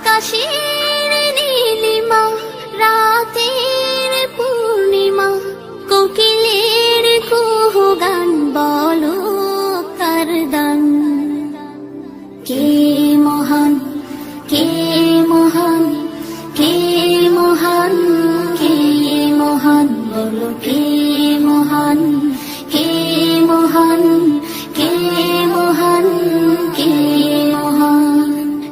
আকাশের নীলিমা, রাতের পূর্ণিমা, কোকিলের কুহু গান বলো কার দান। কে মহান কে মহান কে মহান কে মহান, বলো কে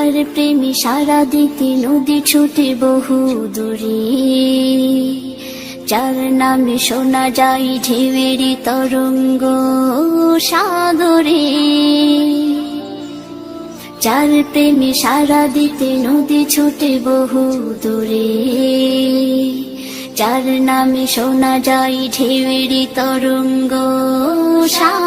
চার প্রেমী সারা দিতে নদী ছুটে বহু দূরে। যার নামে শোনা যায় ঢেউয়েরই তরঙ্গ সাগরে। যার প্রেমে সারা দিতে নদী ছুটে বহু দূরে। যার নামে শোনা যায় ঢেউয়েরই তরঙ্গ সাগরে।